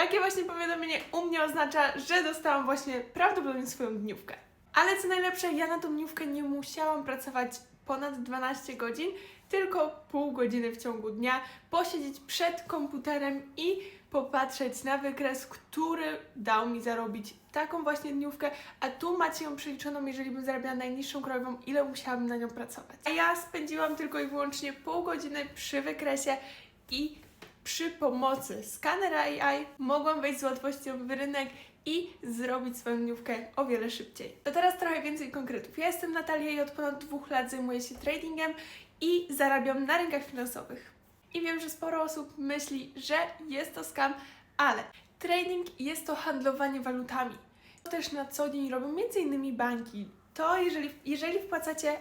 Takie właśnie powiadomienie u mnie oznacza, że dostałam właśnie prawdopodobnie swoją dniówkę. Ale co najlepsze, ja na tą dniówkę nie musiałam pracować ponad 12 godzin, tylko pół godziny w ciągu dnia, posiedzieć przed komputerem i popatrzeć na wykres, który dał mi zarobić taką właśnie dniówkę, a tu macie ją przeliczoną, jeżeli bym zarabiała najniższą krajową, ile musiałabym na nią pracować. A ja spędziłam tylko i wyłącznie pół godziny przy wykresie i przy pomocy skanera AI mogłam wejść z łatwością w rynek i zrobić swoją dniówkę o wiele szybciej. To teraz trochę więcej konkretów. Ja jestem Natalia i od ponad dwóch lat zajmuję się tradingiem i zarabiam na rynkach finansowych. I wiem, że sporo osób myśli, że jest to scam, ale trading jest to handlowanie walutami. To też na co dzień robią m.in. banki. To jeżeli, jeżeli wpłacacie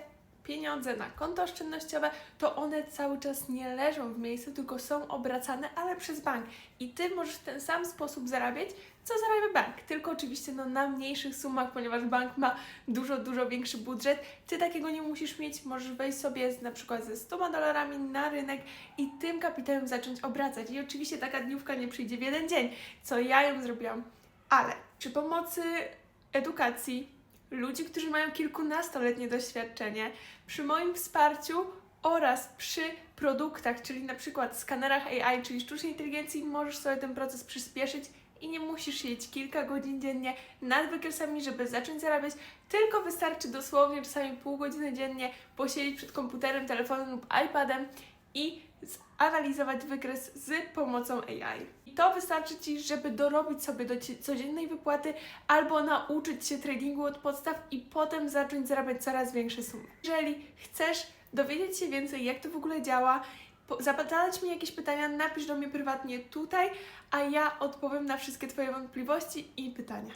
pieniądze na konto oszczędnościowe, to one cały czas nie leżą w miejscu, tylko są obracane, ale przez bank. I ty możesz w ten sam sposób zarabiać, co zarabia bank. Tylko oczywiście no, na mniejszych sumach, ponieważ bank ma dużo, dużo większy budżet. Ty takiego nie musisz mieć. Możesz wejść sobie z, na przykład ze 100 dolarami na rynek i tym kapitałem zacząć obracać. I oczywiście taka dniówka nie przyjdzie w jeden dzień, co ja ją zrobiłam. Ale przy pomocy edukacji ludzi, którzy mają kilkunastoletnie doświadczenie, przy moim wsparciu oraz przy produktach, czyli na przykład skanerach AI, czyli sztucznej inteligencji, możesz sobie ten proces przyspieszyć i nie musisz siedzieć kilka godzin dziennie nad wykresami, żeby zacząć zarabiać, tylko wystarczy dosłownie czasami pół godziny dziennie posiedzieć przed komputerem, telefonem lub iPadem i zanalizować wykres z pomocą AI. I to wystarczy Ci, żeby dorobić sobie do codziennej wypłaty albo nauczyć się tradingu od podstaw i potem zacząć zarabiać coraz większe sumy. Jeżeli chcesz dowiedzieć się więcej, jak to w ogóle działa, zadać mi jakieś pytania, napisz do mnie prywatnie tutaj, a ja odpowiem na wszystkie Twoje wątpliwości i pytania.